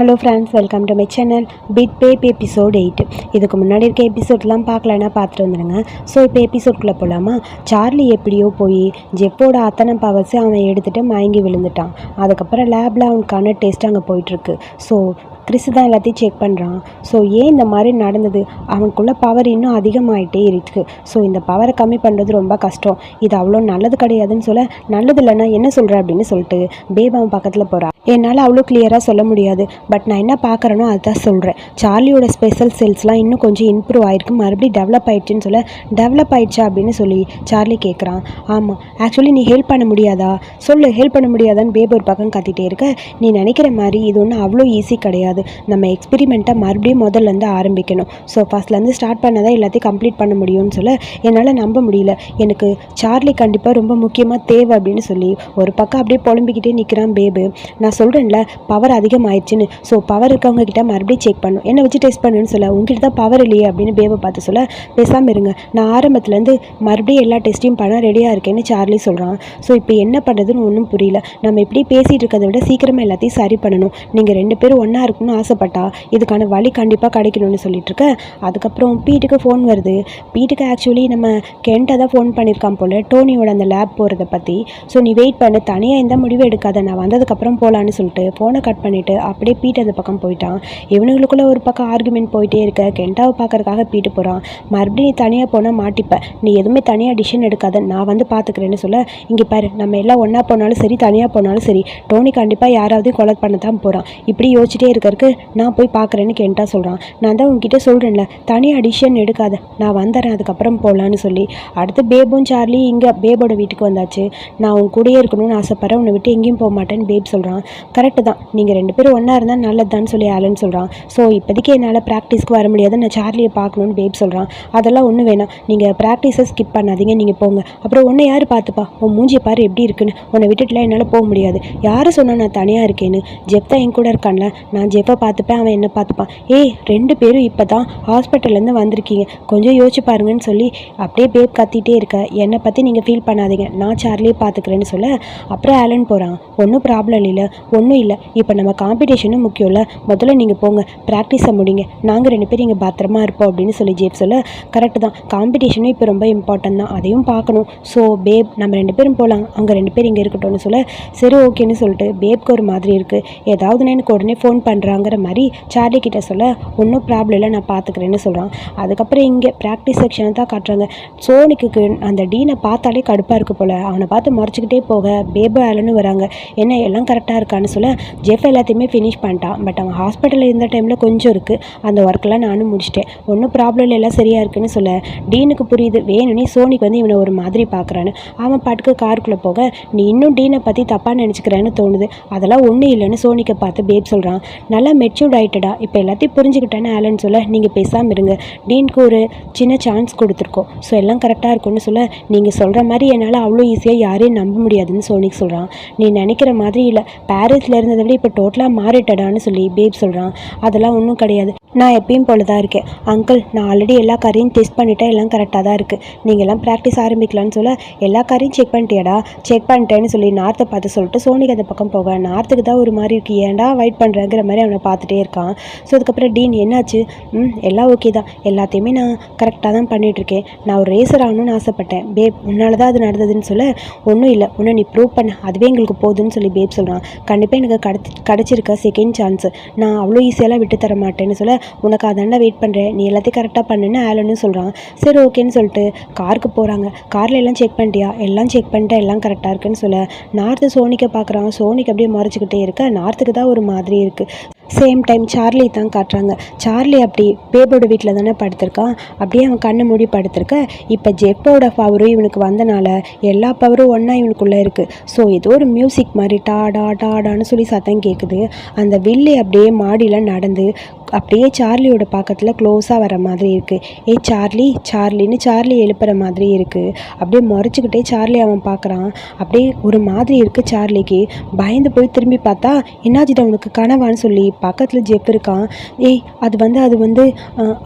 Hello friends welcome to my channel bit babe episode eight இதுக்கு முன்னாடி இருக்க எபிசோட்லாம் பார்க்கலன்னா பார்த்துட்டு வந்துடுங்க ஸோ இப்போ எபிசோட்குள்ளே போகலாமா சார்லி எப்படியோ போய் ஜெப்போட அத்தனை பவர்ஸை அவன் எடுத்துகிட்டு மயங்கி விழுந்துட்டான். அதுக்கப்புறம் லேபில் அவனுக்கான டெஸ்ட் அங்கே போயிட்டுருக்கு ஸோ கிறிஸ் தான் எல்லாத்தையும் செக் பண்ணுறான் ஸோ ஏன் இந்த மாதிரி நடந்தது? அவனுக்குள்ள பவர் இன்னும் அதிகமாகிட்டே இருக்குது ஸோ இந்த பவரை கம்மி பண்ணுறது ரொம்ப கஷ்டம். இது அவ்வளோ நல்லது கிடையாதுன்னு சொல்ல நல்லது இல்லைன்னா என்ன சொல்கிற அப்படின்னு சொல்லிட்டு பேப் அவன் பக்கத்தில் போகிறா என்னால் அவ்வளோ கிளியராக சொல்ல முடியாது. பட் நான் என்ன பார்க்குறேனோ அதுதான் சொல்கிறேன் சார்லியோட ஸ்பெஷல் செல்ஸ்லாம் இன்னும் கொஞ்சம் இம்ப்ரூவ் ஆகிருக்கு மறுபடியும் டெவலப் ஆயிடுச்சுன்னு சொல்ல டெவலப் ஆயிடுச்சா? அப்படின்னு சொல்லி சார்லி கேட்குறான் ஆமாம் ஆக்சுவலி நீ ஹெல்ப் பண்ண முடியாதா? சொல்லு. ஹெல்ப் பண்ண முடியாதான்னு பேப் ஒரு பக்கம் கத்திட்டே இருக்க. நீ நினைக்கிற மாதிரி இது ஒன்றும் அவ்வளோ ஈஸி கிடையாது. நம்ம எக்ஸ்பெரிமெண்ட்டை மறுபடியும் முதல்லேருந்து ஆரம்பிக்கணும். ஸோ ஃபஸ்ட்லேருந்து ஸ்டார்ட் பண்ணதான் எல்லாத்தையும் கம்ப்ளீட் பண்ண முடியும்னு சொல்ல என்னால் நம்ப முடியல. எனக்கு சார்லி கண்டிப்பாக ரொம்ப முக்கியமாக தேவை அப்படின்னு சொல்லி ஒரு பக்கம் அப்படியே புலம்பிக்கிட்டே நிற்கிறான் பேபு நான் சொல்கிறேன்ல பவர் அதிகமாயிடுச்சுன்னு ஸோ பவர் இருக்கவங்க கிட்ட மறுபடியும் செக் பண்ணும். என்னை வச்சு டெஸ்ட் பண்ணுன்னு சொல்ல உங்ககிட்ட தான் பவர் இல்லையே அப்படின்னு பேபை பார்த்து சொல்ல பேசாமல் இருங்க. நான் ஆரம்பத்துலேருந்து மறுபடியும் எல்லா டெஸ்ட்டையும் பண்ண ரெடியாக இருக்கேன்னு சார்லி சொல்கிறான் ஸோ இப்போ என்ன பண்ணுறதுன்னு ஒன்றும் புரியல. நம்ம இப்படி பேசிகிட்டு இருக்கிறத விட சீக்கிரமாக எல்லாத்தையும் சரி பண்ணணும். நீங்கள் ரெண்டு பேரும் ஒன்றா இருக்கணும்னு ஆசைப்பட்டா இதுக்கான வழி கண்டிப்பாக கிடைக்கணும்னு சொல்லிட்டு இருக்க அதுக்கப்புறம் பீட்டுக்கு ஃபோன் வருது. பீட்டுக்கு ஆக்சுவலி நம்ம கென்ட்டை தான் ஃபோன் பண்ணியிருக்கான் போல் டோனியோட அந்த லேப் போகிறத பற்றி ஸோ நீ வெயிட் பண்ணு தனியாக எந்த முடிவும் எடுக்காத நான் வந்ததுக்கப்புறம் போகலான்னு சொல்லிட்டு ஃபோனை கட் பண்ணிவிட்டு அப்படியே பீட் அந்த பக்கம் போயிட்டான். இவனுங்களுக்குள்ளே ஒரு பக்கம் ஆர்குமெண்ட் போயிட்டே இருக்க. கென்ட்டாவை பார்க்கறக்காக பீட்டு போகிறான் மறுபடியும் நீ தனியாக போனால் மாட்டிப்பேன் நீ எதுவுமே தனியாக டிசிஷன் எடுக்காத. நான் வந்து பார்த்துக்கிறேன்னு சொல்ல இங்கே பாரு நம்ம எல்லாம் ஒன்றா போனாலும் சரி தனியாக போனாலும் சரி டோனி கண்டிப்பாக யாராவது கொலை பண்ண தான் போகிறான் இப்படி யோசிச்சிட்டே இருக்க இருக்கு. நான் போய் பார்க்குறேன்னு கேண்டா சொல்கிறான் நான் தான் உங்ககிட்ட சொல்கிறேன்ல தனி அடிஷன் எடுக்காத. நான் வந்துடுறேன் அதுக்கப்புறம் போகலான்னு சொல்லி. அடுத்து பேபும் சார்லி இங்கே பேபோட வீட்டுக்கு வந்தாச்சு. நான் உன் கூடயே இருக்கணும்னு ஆசைப்பட்றேன். உன்னை விட்டு எங்கேயும் போக மாட்டேன்னு பேப் சொல்கிறான் கரெக்டு தான். நீங்கள் ரெண்டு பேரும் ஒன்றா இருந்தால் நல்லதுதான்னு சொல்லி ஆளுன்னு சொல்கிறான் ஸோ இப்போதைக்கு என்னால் ப்ராக்டிஸ்க்கு வர முடியாது. நான் சார்லியை பார்க்கணுன்னு பேப் சொல்கிறான் அதெல்லாம் ஒன்றும் வேணாம். நீங்கள் ப்ராக்டிஸை ஸ்கிப் பண்ணாதீங்க. நீங்கள் போங்க. அப்புறம் உன்னை யார் பார்த்துப்பா? உன் மூஞ்சி பாரு எப்படி இருக்குன்னு. உன்னை விட்டுட்டுலாம் என்னால் போக முடியாது. யார் சொன்னால் நான் தனியாக இருக்கேன்னு? ஜெப்தா என் கூட இருக்கான்ல. நான் ஜெப்பை பார்த்துப்பேன்? அவன் என்ன பார்த்துப்பான். ஏய் ரெண்டு பேரும் இப்போ தான் ஹாஸ்பிட்டல்லேருந்து வந்திருக்கீங்க. கொஞ்சம் யோசிச்சு பாருங்கன்னு சொல்லி அப்படியே பேப் கத்திட்டே இருக்க. என்னை பற்றி நீங்கள் ஃபீல் பண்ணாதீங்க. நான் சார்லியே பார்த்துக்கிறேன்னு சொல்ல அப்புறம் ஆலன் போகிறான் ஒன்றும் ப்ராப்ளம் இல்லை. ஒன்றும் இல்லை. இப்போ நம்ம காம்படிஷனும் முக்கியம்ல முதல்ல நீங்கள் போங்க. ப்ராக்டிஸை முடிங்க. நாங்கள் ரெண்டு பேரும் இங்கே பத்திரமா இருப்போம் அப்படின்னு சொல்லி ஜேப் சொல்ல கரெக்டு தான். காம்படிஷனும் இப்போ ரொம்ப இம்பார்ட்டன்ட் தான். அதையும் பார்க்கணும். ஸோ பேப் நம்ம ரெண்டு பேரும் போகலாம் அவங்க ரெண்டு பேரும் இங்கே இருக்கட்டும்னு சொல்ல சரி ஓகேன்னு சொல்லிட்டு பேப்க்கு ஒரு மாதிரி இருக்குது ஏதாவது எனக்கு உடனே ஃபோன் பண்ணுறேன் பண்ணுறாங்கிற மாதிரி சார்லி கிட்ட சொல்ல ஒன்றும் ப்ராப்ளம் இல்லை நான் பார்த்துக்கிறேன்னு சொல்கிறான் அதுக்கப்புறம் இங்கே ப்ராக்டிஸ் செக்ஷனை தான் காட்டுறாங்க. சோனிக்கு அந்த டீனை பார்த்தாலே கடுப்பாக இருக்கு போல். அவனை பார்த்து முறைச்சிக்கிட்டே போக பேபு ஆலன்னு வராங்க. என்ன எல்லாம் கரெக்டாக இருக்கான்னு சொல்ல ஜெஃப் எல்லாத்தையுமே ஃபினிஷ் பண்ணிட்டான். பட் அவன் ஹாஸ்பிட்டலில் இருந்த டைமில் கொஞ்சம் இருக்குது அந்த ஒர்க்கெல்லாம் நானும் முடிச்சிட்டேன். ஒன்றும் ப்ராப்ளம் இல்லை எல்லாம் சரியாக இருக்குன்னு சொல்ல டீனுக்கு புரியுது. வேணும்னே சோனிக்கு வந்து இவனை ஒரு மாதிரி பார்க்குறான்னு அவன் பாட்டுக்கு காருக்குள்ளே போக நீ இன்னும் டீனை பற்றி தப்பாக நினச்சிக்கிறேன்னு தோணுது. அதெல்லாம் ஒன்றும் இல்லைன்னு சோனிக்கை பார்த்து பேப் சொல்கிறான் நல்லா மெச்சூர்ட் ஆகிட்டடா இப்போ எல்லாத்தையும் புரிஞ்சுக்கிட்டேன்னு ஆலன் சொல்ல நீங்கள் பேசாமல் இருங்க. டீனுக்கு ஒரு சின்ன சான்ஸ் கொடுத்துருக்கோம். ஸோ எல்லாம் கரெக்டாக இருக்கும்னு சொல்ல நீங்கள் சொல்கிற மாதிரி என்னால் அவ்வளோ ஈஸியாக யாரையும் நம்ப முடியாதுன்னு சோனிக் சொல்கிறான் நீ நினைக்கிற மாதிரி இல்லை. பாரிஸில் இருந்ததை விட இப்போ டோட்டலாக மாறிட்டடான்னு சொல்லி பேப் சொல்கிறான் அதெல்லாம் ஒன்றும் கிடையாது. நான் எப்பயும் போல தான் இருக்கேன். அங்கிள் நான் ஆல்ரெடி எல்லா காரையும் டெஸ்ட் பண்ணிட்டேன். எல்லாம் கரெக்டாக தான் இருக்குது நீங்கள் எல்லாம் ப்ராக்டிஸ் ஆரம்பிக்கலான்னு சொல்ல எல்லா காரையும் செக் பண்ணிட்டியாடா? செக் பண்ணிட்டேன்னு சொல்லி நார்த்தை பார்த்து சொல்லிட்டு சோனிக் அந்த பக்கம் போக நார்த்துக்கு தான் ஒரு மாதிரி இருக்கு. ஏன்டா வெயிட் பண்ணுறேங்கிற மாதிரி அவனை பார்த்துட்டே இருக்கான். ஸோ அதுக்கப்புறம் டீன் என்னாச்சு? ம் எல்லாம் ஓகே தான். எல்லாத்தையுமே நான் கரெக்டாக தான் பண்ணிகிட்ருக்கேன் நான் ஒரு ரேசர் ஆகணும்னு ஆசைப்பட்டேன். பேப் உன்னால தான் அது நடந்ததுன்னு சொல்ல. ஒன்றும் இல்லை. உன்னை நீ ப்ரூவ் பண்ண. அதுவே எங்களுக்கு போதுன்னு சொல்லி பேப் சொல்கிறான் கண்டிப்பாக எனக்கு கிடச்சி கிடச்சிருக்க செகண்ட் சான்ஸ் நான் அவ்வளோ ஈஸியெல்லாம் விட்டு தர மாட்டேன்னு சொல்ல. உனக்கு அதாண்டா வெயிட் பண்ணுறேன் நீ எல்லாத்தையும் கரெக்டாக பண்ணுன்னு ஆலன்னு சொல்கிறான் சரி ஓகேன்னு சொல்லிட்டு காருக்கு போகிறாங்க காரில் எல்லாம் செக் பண்ணிட்டியா? எல்லாம் செக் பண்ணிட்டேன் எல்லாம் கரெக்டாக இருக்குன்னு சொல்ல. நார்த்து சோனிக்கை பார்க்குறான் சோனிக்கு அப்படியே முறைச்சிக்கிட்டே இருக்க. நார்த்துக்கு தான் ஒரு மாதிரி இருக்குது சேம் டைம் சார்லி தான் காட்டுறாங்க. சார்லி அப்படி பேபோட வீட்டில் தானே படுத்திருக்கான் அப்படியே அவன் கண்ணை மூடி படுத்திருக்க. இப்போ ஜெப்போட பவரும் இவனுக்கு வந்தனால எல்லா பவரும் ஒன்றா இவனுக்குள்ளே இருக்குது ஸோ ஏதோ ஒரு மியூசிக் மாதிரி டாடா டாடான்னு சொல்லி சத்தம் கேட்குது அந்த வில்லி அப்படியே மாடியில் நடந்து அப்படியே சார்லியோட பக்கத்தில் க்ளோஸாக வர மாதிரி இருக்குது ஏய் சார்லி சார்லின்னு சார்லி எழுப்புற மாதிரி இருக்குது அப்படியே முறைச்சிக்கிட்டே சார்லி அவன் பார்க்குறான் அப்படியே ஒரு மாதிரி இருக்குது சார்லிக்கு. பயந்து போய் திரும்பி பார்த்தா என்னாச்சுடா உனக்கு கனவான்னு சொல்லி பக்கத்தில் ஜெப் இருக்கான். ஏய் அது வந்து அது வந்து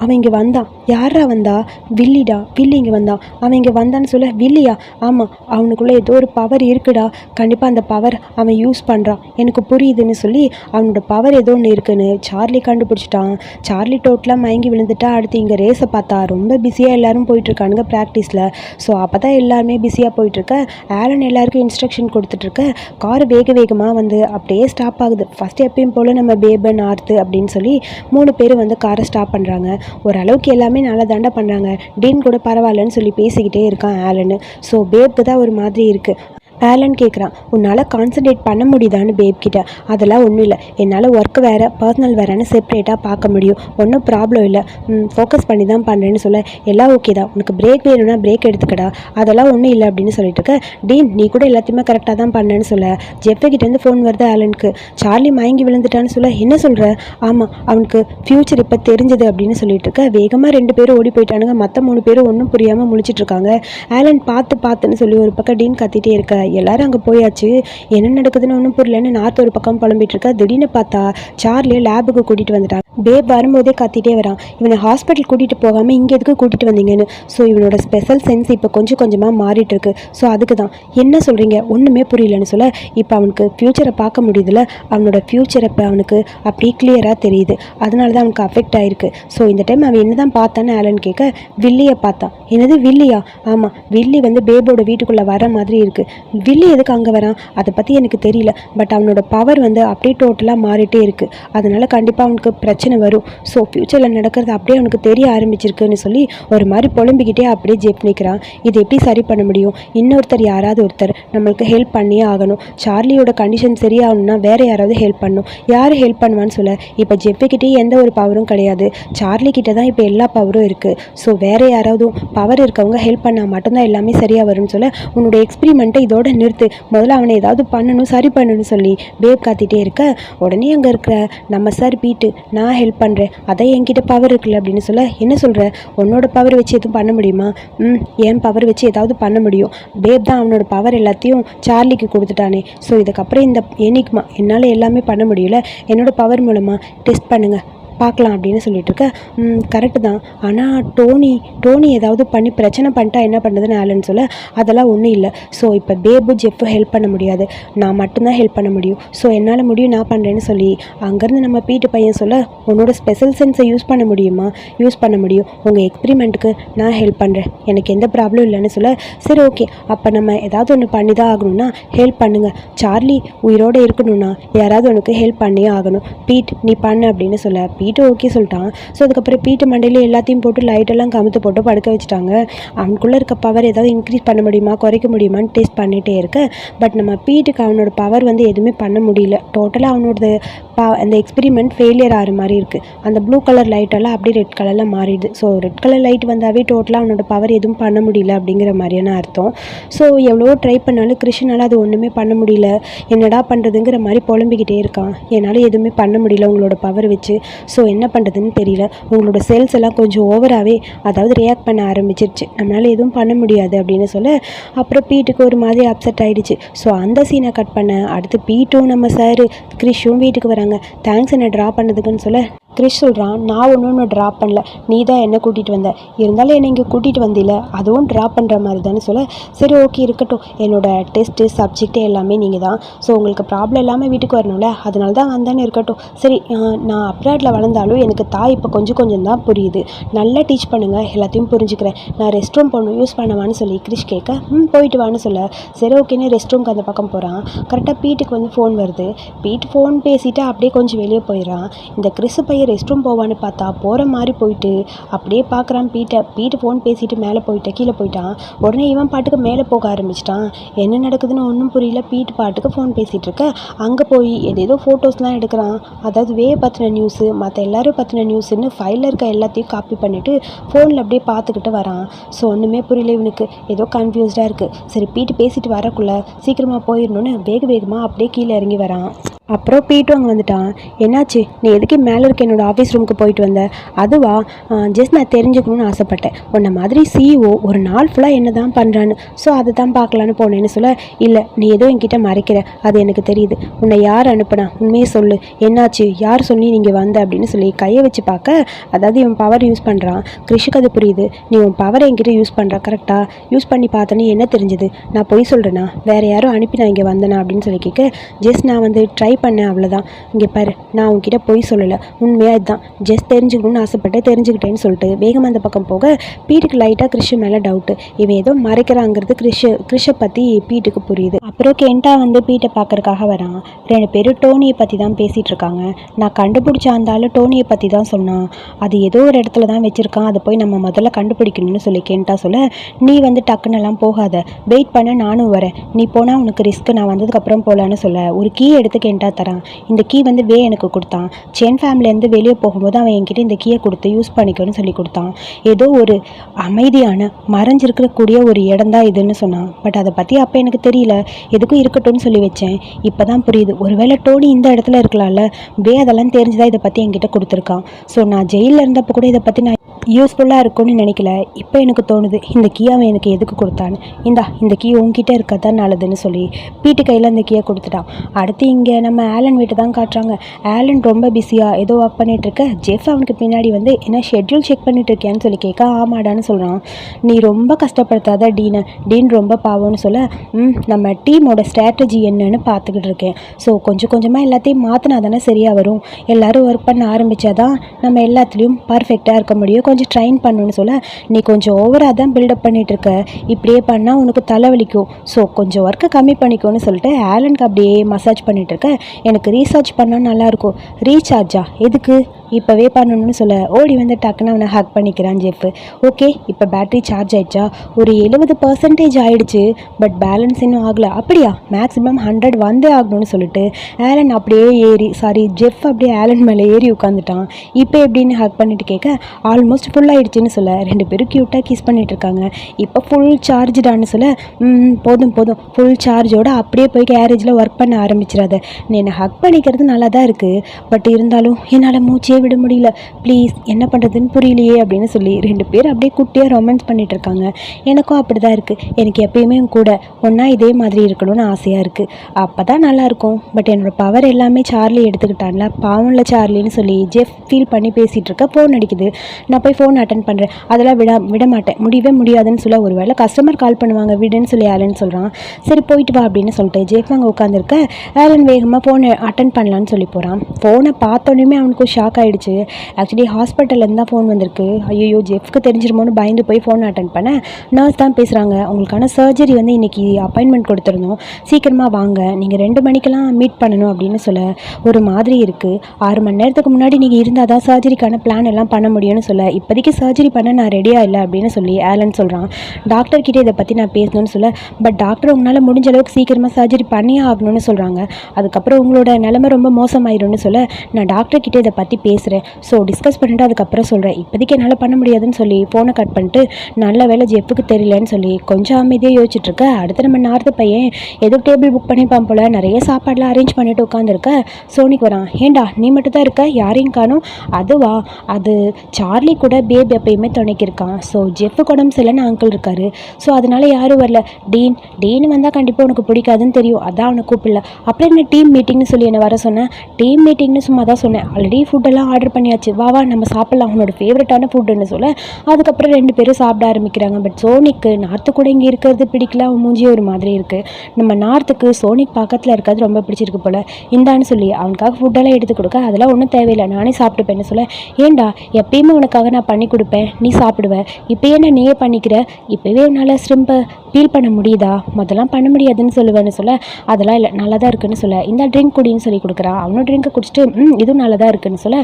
அவன் இங்கே வந்தான் யாரா வந்தா? வில்லிடா வில்லி இங்கே வந்தான் அவன் இங்கே வந்தான்னு சொல்ல வில்லியா? ஆமாம் அவனுக்குள்ளே ஏதோ ஒரு பவர் இருக்குடா. கண்டிப்பாக அந்த பவர் அவன் யூஸ் பண்ணுறான் எனக்கு புரியுதுன்னு சொல்லி அவனோட பவர் ஏதோ ஒன்று இருக்குன்னு சார்லி கண்டுபிடிச்சிட்டு கண்டுபிடிச்சிட்டான் சார்லி டோட்லாம் மயங்கி விழுந்துட்டா அடுத்து இங்கே ரேஸை பார்த்தா ரொம்ப பிஸியாக எல்லாரும் போயிட்டுருக்கானுங்க ப்ராக்டிஸில் ஸோ அப்போ தான் எல்லாருமே பிஸியாக போயிட்டுருக்க. ஆலன் எல்லாருக்கும் இன்ஸ்ட்ரக்ஷன் கொடுத்துட்ருக்க கார் வேக வேகமாக வந்து அப்படியே ஸ்டாப் ஆகுது. ஃபஸ்ட்டு எப்பயும் போல் நம்ம பேபன் ஆர்த்து அப்படின்னு சொல்லி மூணு பேர் வந்து காரை ஸ்டாப் பண்ணுறாங்க ஓரளவுக்கு எல்லாமே நல்லா தாண்டா பண்ணுறாங்க டீன் கூட பரவாயில்லன்னு சொல்லி பேசிக்கிட்டே இருக்கான் ஆலனு. ஸோ பேப்க்கு தான் ஒரு மாதிரி இருக்குது பேலன் கேட்குறான் உன்னால் கான்சன்ட்ரேட் பண்ண முடியுதான்னு பேப் கிட்ட. அதெல்லாம் ஒன்றும் இல்லை. என்னால் ஒர்க் வேறு பர்சனல் வேறேன்னு செப்பரேட்டாக பார்க்க முடியும். ஒன்றும் ப்ராப்ளம் இல்லை. ஃபோக்கஸ் பண்ணி தான் பண்ணுறேன்னு சொல்ல. எல்லாம் ஓகே தான். உனக்கு பிரேக் வேணும்னா பிரேக் எடுத்துக்கடா. அதெல்லாம் ஒன்றும் இல்லை அப்படின்னு சொல்லிட்டு இருக்க. டீன் நீ கூட எல்லாத்தையுமே கரெக்டாக தான் பண்ணேன்னு சொல்ல. ஜெஃபேகிட்டேருந்து ஃபோன் வருது ஆலனுக்கு. சார்லி மயங்கி விழுந்துட்டான்னு சொல்ல. என்ன சொல்கிற ஆமாம் அவனுக்கு ஃப்யூச்சர் இப்போ தெரிஞ்சது அப்படின்னு சொல்லிட்டு இருக்க. வேகமாக ரெண்டு பேரும் ஓடி போயிட்டானுங்க. மற்ற மூணு பேரும் ஒன்றும் புரியாமல் முழிச்சிட்ருக்காங்க ஆலன் பார்த்து பார்த்துன்னு சொல்லி ஒரு பக்கம் டீன் கத்திட்டே இருக்க. எல்லாரும் அங்கே போயாச்சு. என்ன நடக்குதுன்னு ஒன்றும் புரியலன்னு நார்த் ஒரு பக்கம் புலம்பிட்டு இருக்கா. திடீர்னு பார்த்தா சார்லியை லேபுக்கு கூட்டிகிட்டு வந்துட்டாங்க. பேப் வரும்போதே கத்திட்டே வரான். இவனை ஹாஸ்பிட்டல் கூட்டிகிட்டு போகாமல் இங்கே எதுக்கு கூட்டிகிட்டு வந்தீங்கன்னு? ஸோ இவனோட ஸ்பெஷல் சென்ஸ் இப்போ கொஞ்சம் கொஞ்சமாக மாறிட்டு இருக்கு ஸோ அதுக்கு தான் என்ன சொல்கிறீங்க ஒன்றுமே புரியலன்னு சொல்ல இப்போ அவனுக்கு ஃப்யூச்சரை பார்க்க முடியுதுல அவனோட ஃப்யூச்சர் இப்போ அவனுக்கு அப்படியே கிளியராக தெரியுது. அதனால தான் அவனுக்கு அஃபெக்ட் ஆகிருக்கு ஸோ இந்த டைம் அவன் என்ன தான் பார்த்தான்னு ஆலன் கேட்க வில்லியை பார்த்தான். என்னது வில்லியா? ஆமாம் வில்லி வந்து பேபோட வீட்டுக்குள்ளே வர மாதிரி இருக்குது வில்லி எதுக்கு அங்கே வரான்? அதை பற்றி எனக்கு தெரியல. பட் அவனோட பவர் வந்து அப்படியே டோட்டலாக மாறிட்டே இருக்குது அதனால் கண்டிப்பாக அவனுக்கு பிரச்சனை பிரச்சனை வரும். ஸோ ஃப்யூச்சரில் நடக்கிறது அப்படியே அவனுக்கு தெரிய ஆரம்பிச்சிருக்குன்னு சொல்லி ஒரு மாதிரி புலம்பிக்கிட்டே அப்படியே ஜெப் நிற்கிறான் இது எப்படி சரி பண்ண முடியும்? இன்னொருத்தர் யாராவது ஒருத்தர் நம்மளுக்கு ஹெல்ப் பண்ணியே ஆகணும். சார்லியோட கண்டிஷன் சரியாகணும்னா வேறு யாராவது ஹெல்ப் பண்ணணும். யார் ஹெல்ப் பண்ணுவான்னு சொல்ல? இப்போ ஜெப்பிக்கிட்டே எந்த ஒரு பவரும் கிடையாது. சார்லி கிட்ட தான் இப்போ எல்லா பவரும் இருக்குது ஸோ வேறு யாராவது பவர் இருக்கவங்க ஹெல்ப் பண்ணால் மட்டும்தான் எல்லாமே சரியாக வரும்னு சொல்ல உன்னோட எக்ஸ்பிரிமெண்ட்டை இதோட நிறுத்து. முதல்ல அவனை ஏதாவது பண்ணணும் சரி பண்ணணும்னு சொல்லி பேப் காத்திட்டே இருக்க உடனே அங்கே இருக்கிற நம்ம சார் பீட்டு நான் ஹெல்ப் பண்ணுறேன் அதான் என்கிட்ட பவர் இருக்குல்ல அப்படின்னு சொல்ல என்ன சொல்கிற உன்னோட பவர் வச்சு எதுவும் பண்ண முடியுமா? ம் என் பவர் வச்சு ஏதாவது பண்ண முடியும். பேப் தான் அவனோட பவர் எல்லாத்தையும் சார்லிக்கு கொடுத்துட்டானே. ஸோ இதுக்கப்புறம் இந்த எனிக்மா என்னால் எல்லாமே பண்ண முடியல. என்னோட பவர் மூலமாக டெஸ்ட் பண்ணுங்கள் பார்க்கலாம் அப்படின்னு சொல்லிட்டு இருக்க கரெக்டு தான். ஆனால் டோனி டோனி ஏதாவது பண்ணி பிரச்சனை பண்ணிட்டா என்ன பண்ணுறதுன்னு ஆலன்னு சொல்ல அதெல்லாம் ஒன்றும் இல்லை. ஸோ இப்போ பேபு ஜெஃப்பு ஹெல்ப் பண்ண முடியாது. நான் மட்டும்தான் ஹெல்ப் பண்ண முடியும். ஸோ என்னால் முடியும் நான் பண்ணுறேன்னு சொல்லி அங்கேருந்து நம்ம பீட்டு பையன் சொல்ல உன்னோட ஸ்பெஷல் சென்ஸை யூஸ் பண்ண முடியுமா? யூஸ் பண்ண முடியும். உங்கள் எக்ஸ்பிரிமெண்ட்டுக்கு நான் ஹெல்ப் பண்ணுறேன் எனக்கு எந்த ப்ராப்ளம் இல்லைன்னு சொல்ல சரி ஓகே அப்போ நம்ம ஏதாவது ஒன்று பண்ணி தான் ஆகணும்னா ஹெல்ப் பண்ணுங்கள் சார்லி உயிரோடு இருக்கணும்னா யாராவது உனக்கு ஹெல்ப் பண்ணியே ஆகணும். பீட் நீ பண்ணு அப்படின்னு சொல்ல பீட்டு ஓகே சொல்லிட்டான். ஸோ அதுக்கப்புறம் பீட்டு மண்டையில எல்லாத்தையும் போட்டு லைட்டெல்லாம் கமுத்து போட்டு படுக்க வச்சுட்டாங்க. அவனுக்குள்ளே இருக்க பவர் ஏதாவது இன்க்ரீஸ் பண்ண முடியுமா குறைக்க முடியுமான்னு டெஸ்ட் பண்ணிகிட்டே இருக்கேன் பட் நம்ம பீட்டுக்கு அவனோட பவர் வந்து எதுவுமே பண்ண முடியல. டோட்டலாக அவனோட ப அந்த எக்ஸ்பெரிமெண்ட் ஃபெயிலியர் ஆகிற மாதிரி இருக்குது அந்த ப்ளூ கலர் லைட்டெல்லாம் அப்படியே ரெட் கலரில் மாறிடுது. ஸோ ரெட் கலர் லைட் வந்தாவே டோட்டலாக அவனோட பவர் எதுவும் பண்ண முடியல அப்படிங்கிற மாதிரியான அர்த்தம். ஸோ எவ்வளோ ட்ரை பண்ணாலும் கிருஷ்ணனால் அது ஒன்றுமே பண்ண முடியல. என்னடா பண்ணுறதுங்கிற மாதிரி புலம்பிக்கிட்டே இருக்கான். என்னால் எதுவுமே பண்ண முடியல உங்களோட பவர் வச்சு. ஸோ என்ன பண்ணுறதுன்னு தெரியல. உங்களோட செல்ஸ் எல்லாம் கொஞ்சம் ஓவராகவே அதாவது ரியாக்ட் பண்ண ஆரம்பிச்சிருச்சு. நம்மளால் எதுவும் பண்ண முடியாது அப்படின்னு சொல்ல அப்புறம் பீட்டுக்கு ஒரு மாதிரி அப்செட் ஆகிடுச்சு ஸோ அந்த சீனை கட் பண்ண அடுத்து பீட்டும் நம்ம சார் கிரிஷும் வீட்டுக்கு வராங்க. தேங்க்ஸ் என்னை ட்ரா பண்ணதுக்குன்னு சொல்ல கிறிஷ் சொல்கிறான் நான் ஒன்று ஒன்று ட்ராப் பண்ணல. நீ தான் என்னை கூட்டிகிட்டு வந்த. இருந்தாலும் என்னை இங்கே கூட்டிகிட்டு வந்தில்ல அதுவும் ட்ரா பண்ணுற மாதிரி தானே சொல்ல? சரி ஓகே இருக்கட்டும். என்னோட டெஸ்ட்டு சப்ஜெக்ட்டு எல்லாமே நீங்கள் தான் ஸோ உங்களுக்கு ப்ராப்ளம் இல்லாமல் வீட்டுக்கு வரணும்ல? அதனால தான் வந்தேன்னு இருக்கட்டும். சரி நான் அப்ராடில் வளர்ந்தாலும் எனக்கு தாய் இப்போ கொஞ்சம் கொஞ்சம் தான் புரியுது. நல்லா டீச் பண்ணுங்கள் எல்லாத்தையும் புரிஞ்சுக்கிறேன். நான் ரெஸ்ட் ரூம் போகணும். யூஸ் பண்ணவான்னு சொல்லி கிறிஷ் கேட்க ம் போயிட்டு வான்னு சொல்ல. சரி ஓகேன்னு ரெஸ்ட் ரூம்க்கு அந்த பக்கம் போகிறான் கரெக்டாக பீட்டுக்கு வந்து ஃபோன் வருது. பீட் ஃபோன் பேசிவிட்டு அப்படியே கொஞ்சம் வெளியே போயிடுறான். இந்த கிறிஸ் பையன் ரெஸ்ட் ரூம் போவான்னு பார்த்தா போகிற மாதிரி போயிட்டு அப்படியே பார்க்குறான் பீட்டை. பீட்டு ஃபோன் பேசிட்டு மேலே போயிட்டு கீழே போயிட்டான். உடனே இவன் பாட்டுக்கு மேலே போக ஆரம்பிச்சிட்டான். என்ன நடக்குதுன்னு ஒன்றும் புரியல. பீட்டு பாட்டுக்கு ஃபோன் பேசிகிட்டு இருக்க. அங்கே போய் ஏதேதோ ஃபோட்டோஸ்லாம் எடுக்கிறான். அதாவது வே பற்றின நியூஸு மற்ற எல்லாரும் பற்றின நியூஸுன்னு ஃபைலில் இருக்க எல்லாத்தையும் காப்பி பண்ணிவிட்டு ஃபோனில் அப்படியே பார்த்துக்கிட்டு வரான். ஸோ ஒன்றுமே புரியல இவனுக்கு. ஏதோ கன்ஃபியூஸ்டாக இருக்குது சரி பீட்டு பேசிட்டு வரக்குள்ளே சீக்கிரமாக போயிடணுன்னு வேக வேகமாக அப்படியே கீழே இறங்கி வரான். அப்புறம் பீட்டு அங்கே வந்துட்டான். என்னாச்சு? நீ எதுக்கு மேலே இருக்க என்னோட ஆஃபீஸ் ரூமுக்கு போயிட்டு வந்த? அதுவா? ஜஸ்ட் நான் தெரிஞ்சுக்கணும்னு ஆசைப்பட்டேன். உன்னை மாதிரி சிஇஓ ஒரு நாள் ஃபுல்லாக என்ன தான் பண்ணுறான்னு ஸோ அதை தான் பார்க்கலான்னு போனேன்னு சொல்ல இல்லை நீ ஏதோ என்கிட்ட மறைக்கிற. அது எனக்கு தெரியுது. உன்னை யார் அனுப்புனா? உண்மையே சொல்லு. என்னாச்சு? யார் சொல்லி நீங்கள் வந்த? அப்படின்னு சொல்லி கையை வச்சு பார்க்க அதாவது இவன் பவர் யூஸ் பண்ணுறான் கிருஷிக்கு அது புரியுது. நீ உன் பவர் என்கிட்ட யூஸ் பண்ணுற கரெக்டாக யூஸ் பண்ணி பார்த்தோன்னே என்ன தெரிஞ்சது? நான் பொய் சொல்கிறேனா வேறு யாரும் அனுப்பி நான் இங்கே வந்தேனா? அப்படின்னு சொல்லி கேட்க ஜஸ்ட் நான் வந்து ட்ரை பண்ணேன் அவ்வளோதான் இங்கே பாரு நான் உங்ககிட்ட பொய் சொல்லலை. உண்மையாக இதுதான். ஜஸ்ட் தெரிஞ்சுக்கணும்னு ஆசைப்பட்டு தெரிஞ்சுக்கிட்டேன்னு சொல்லிட்டு வேகமாக அந்த பக்கம் போக பீட்டுக்கு லைட்டாக கிறிஷ் மேலே டவுட்டு இவன் ஏதோ மறைக்கிறாங்கிறது கிறிஷ் கிறிஷை பற்றி பீட்டுக்கு புரியுது. அப்புறம் கெண்டா வந்து பீட்டை பார்க்கறக்காக வரான். ரெண்டு பேரும் டோனியை பற்றி தான் பேசிகிட்டு இருக்காங்க. நான் கண்டுபிடிச்ச அந்த டோனியை பற்றி தான் சொன்னான் அது ஏதோ ஒரு இடத்துல தான் வச்சுருக்கான். அதை போய் நம்ம முதல்ல கண்டுபிடிக்கணும்னு சொல்லி கேண்டா சொல்ல நீ வந்து டக்குன்னெல்லாம் போகாத. வெயிட் பண்ண நானும் வரேன். நீ போனால் உனக்கு ரிஸ்க் நான் வந்ததுக்கப்புறம் போகலான்னு சொல்ல. ஒரு கீ எடுத்து கேன்ட்டா தரான். இந்த கீ வந்து வே எனக்கு கொடுத்தான். சென் ஃபேமிலியிலேருந்து வெளியே போகும்போது அவன் என்கிட்ட இந்த கீயை கொடுத்து யூஸ் பண்ணிக்கணும்னு சொல்லி கொடுத்தான். ஏதோ ஒரு அமைதியான மறைஞ்சிருக்கக்கூடிய ஒரு இடம் தான் இதுன்னு சொன்னான். பட் அதை பற்றி அப்போ எனக்கு தெரியல. எதுக்கும் இருக்கட்டும்னு சொல்லி வச்சேன். இப்போ தான் புரியுது. ஒருவேளை டோனி இந்த இடத்துல இருக்கலாம்ல? வே அதெல்லாம் தெரிஞ்சுதான் இதை பற்றி என்கிட்ட கொடுத்துருக்கான். ஸோ நான் ஜெயிலில் இருந்தப்போ கூட இதை பற்றி நான் யூஸ்ஃபுல்லாக இருக்கும்னு நினைக்கல. இப்போ எனக்கு தோணுது இந்த கீ அவன் எனக்கு எதுக்கு கொடுத்தான்னு இந்தா இந்த கீ உங்ககிட்ட இருக்கதான் நல்லதுன்னு சொல்லி. பீட்டு கையில் அந்த கீயை கொடுத்துட்டான். அடுத்து இங்கே நம்ம நம்ம ஆலன் வீட்டை தான் காட்டுறாங்க. ஆலன் ரொம்ப பிஸியாக ஏதோ ஒர்க் பண்ணிகிட்ருக்க இருக்க ஜெஃப் அவனுக்கு பின்னாடி வந்து என்ன ஷெட்யூல் செக் பண்ணிட்டு இருக்கியான்னு சொல்லி கேட்க ஆமாடான்னு சொல்கிறான் நீ ரொம்ப கஷ்டப்படுத்தாத டீனை. டீன் ரொம்ப பாவம்னு சொல்ல ம் நம்ம டீமோட ஸ்ட்ராட்டஜி என்னன்னு பார்த்துக்கிட்டு இருக்கேன். ஸோ கொஞ்சம் கொஞ்சமாக எல்லாத்தையும் மாற்றினா தானே சரியாக வரும். எல்லாரும் ஒர்க் பண்ண ஆரம்பித்தாதான் நம்ம எல்லாத்துலேயும் பர்ஃபெக்டாக இருக்க முடியும். கொஞ்சம் ட்ரைன் பண்ணணும்னு சொல்ல நீ கொஞ்சம் ஓவராக தான் பில்டப் பண்ணிகிட்டு இருக்க இப்படியே பண்ணால் உனக்கு தலைவலிக்கும். ஸோ கொஞ்சம் ஒர்க்கை கம்மி பண்ணிக்கோன்னு சொல்லிட்டு ஆலனுக்கு அப்படியே மசாஜ் பண்ணிகிட்டு இருக்க எனக்கு ரீசார்ஜ் பண்ணால் நல்லாயிருக்கும் ரீசார்ஜா எதுக்கு? இப்போவே பண்ணணும்னு சொல்ல. ஓடி வந்து டக்குன்னு அவனை ஹக் பண்ணிக்கிறான் ஜெஃப். ஓகே இப்போ பேட்டரி சார்ஜ் ஆயிடுச்சா? ஒரு எழுபது பர்சன்டேஜ் ஆயிடுச்சு. பட் பேலன்ஸ் இன்னும் ஆகலை. அப்படியா? மேக்ஸிமம் ஹண்ட்ரட் வந்தே ஆகணும்னு சொல்லிட்டு ஆலன் அப்படியே ஏறி சாரி ஜெஃப் அப்படியே ஆலன் மேலே ஏறி உட்காந்துட்டான் இப்போ எப்படின்னு ஹக் பண்ணிட்டு கேட்க ஆல்மோஸ்ட் ஃபுல் ஆயிடுச்சுன்னு சொல்ல. ரெண்டு பேரும் க்யூட்டாக கிஸ் பண்ணிட்டு இருக்காங்க. இப்போ ஃபுல் சார்ஜ்டான்னு சொல்ல போதும் போதும். ஃபுல் சார்ஜோட அப்படியே போய் கேரேஜில் ஒர்க் பண்ண ஆரம்பிச்சிடாத. நீ என்னை ஹக் பண்ணிக்கிறது நல்லா தான் இருக்குது பட் இருந்தாலும் என்னால் மூச்சே விட முடியல. ப்ளீஸ் என்ன பண்ணுறதுன்னு புரியலையே அப்படின்னு சொல்லி ரெண்டு பேர் அப்படியே குட்டியாக ரொமான்ஸ் பண்ணிட்டு இருக்காங்க எனக்கும் அப்படி தான் இருக்குது எனக்கு எப்பயுமே கூட ஒன்றா இதே மாதிரி இருக்கணும்னு ஆசையாக இருக்குது அப்போ தான் நல்லாயிருக்கும் பட் என்னோடய பவர் எல்லாமே சார்லி எடுத்துக்கிட்டான்ல. பாவம்ல சார்லின்னு சொல்லி ஜெஃப் ஃபீல் பண்ணி பேசிகிட்டு இருக்க ஃபோன் அடிக்குது. நான் போய் ஃபோன் அட்டன் பண்ணுறேன் அதெல்லாம் விட விட மாட்டேன். முடியவே முடியாதுன்னு சொல்ல ஒரு வேளை கஸ்டமர் கால் பண்ணுவாங்க. விடுன்னு சொல்லி ஆலன் சொல்கிறான் சரி போயிட்டு வா அப்படின்னு சொல்லிட்டு ஜெஃப் அங்கே உட்காந்துருக்க ஆலன் வேகமாக ஃபோனை அட்டன் பண்ணலான்னு சொல்லி போகிறான் ஃபோனை பார்த்தோன்னே அவனுக்கு ஷாக் ஆகிடுச்சு ஆக்சுவலி ஹாஸ்பிட்டல்லேருந்து தான் ஃபோன் வந்திருக்கு. ஐயோ ஜெஃப்க்கு தெரிஞ்சிருமோன்னு பயந்து போய் ஃபோன் அட்டன் பண்ண நர்ஸ் தான் பேசுகிறாங்க உங்களுக்கான சர்ஜரி வந்து இன்றைக்கி அப்பாயின்மெண்ட் கொடுத்துருந்தோம் சீக்கிரமாக வாங்க. நீங்கள் ரெண்டு மணிக்கெல்லாம் மீட் பண்ணணும் அப்படின்னு சொல்ல ஒரு மாதிரி இருக்குது ஆறு மணி நேரத்துக்கு முன்னாடி நீங்கள் இருந்தால் தான் சர்ஜரிக்கான பிளான் எல்லாம் பண்ண முடியும்னு சொல்ல இப்போதைக்கு சர்ஜரி பண்ண நான் ரெடியாக இல்லை அப்படின்னு சொல்லி ஆலன் சொல்கிறான் டாக்டர்கிட்ட இதை பற்றி நான் பேசணும்னு சொல்ல பட் டாக்டர் உங்களால் முடிஞ்ச அளவுக்கு சீக்கிரமாக சர்ஜரி பண்ணியே ஆகணும்னு சொல்கிறாங்க அதுக்கப்புறம் உங்களோட நிலைமை ரொம்ப மோசமாயிரும்னு சொல்ல நான் டாக்டர்கிட்ட இதை பற்றி பேசுகிறேன் ஸோ டிஸ்கஸ் பண்ணிட்டு அதுக்கப்புறம் சொல்கிறேன் இப்போதைக்கு என்னால் பண்ண முடியாதுன்னு சொல்லி ஃபோனை கட் பண்ணிட்டு நல்ல வேலை ஜெப்புக்கு தெரியலன்னு சொல்லி கொஞ்சம் அமைதியாக யோசிச்சுட்ருக்க அடுத்த அடுத்து நம்ம நார்த்து பையன் ஏதோ டேபிள் புக் பண்ணிப்பான் போல் நிறைய சாப்பாடுலாம் அரேஞ்ச் பண்ணிட்டு உட்காந்துருக்க சோனிக்கு வரான் ஏண்டா நீ மட்டும் தான் இருக்க? யாரையும் காணும்? அதுவா அது சார்லி கூட பேப் எப்பயுமே துணைக்கிருக்கான். ஸோ ஜெஃப் உடம்பு சரியில்லைன்னு அங்கிள் இருக்காரு. ஸோ அதனால யாரும் வரல. டீன் டீன் வந்தால் கண்டிப்பாக உனக்கு பிடிக்காதுன்னு தெரியும். அதான் அவனை கூப்பிடல. அப்புறம் என்ன டீம் மீட்டிங்னு சொல்லி என்னை வர சொன்னேன் டீம் மீட்டிங்னு சும்மா தான் சொன்னேன். ஆல்ரெடி ஃபுட்டெல்லாம் ஆர்டர் பண்ணியாச்சு. வா வா நம்ம சாப்பிட்லாம். அவனோட ஃபேவரட்டான ஃபுட்டுன்னு சொல்ல. அதுக்கப்புறம் ரெண்டு பேரும் சாப்பிட ஆரம்பிக்கிறாங்க. பட் சோனிக்கு நார்த்து கூட இங்கே இருக்கிறது பிடிக்கல. அவன் மூஞ்சி ஒரு மாதிரி இருக்குது நம்ம நார்த்துக்கு சோனிக் பக்கத்தில் இருக்கிறது ரொம்ப பிடிச்சிருக்கு போல். இந்தான்னு சொல்லி அவனுக்காக ஃபுட்டெல்லாம் எடுத்து கொடுக்க. அதெல்லாம் ஒன்றும் தேவையில்லை. நானே சாப்பிட்டுப்பேன்னு சொல்ல. ஏன்டா எப்பயுமே உனக்காக நான் பண்ணி கொடுப்பேன். நீ சாப்பிடுவ. இப்போ என்ன நீயே பண்ணிக்கிற? இப்போவே உன்னால் ஸ்ட்ரிம்பை ஃபீல் பண்ண முடியுதா? முதல்லாம் பண்ண முடியாதுன்னு சொல்லுவேன்னு சொல்ல. அதெல்லாம் இல்லை நல்லா தான் இருக்குன்னு சொல்ல. இந்த ட்ரிங்க் குடின்னு சொல்லி கொடுக்குறான் அவனும் ட்ரிங்க்கை குடிச்சிட்டு ம் இதுவும் நல்லா தான் இருக்குன்னு சொல்ல.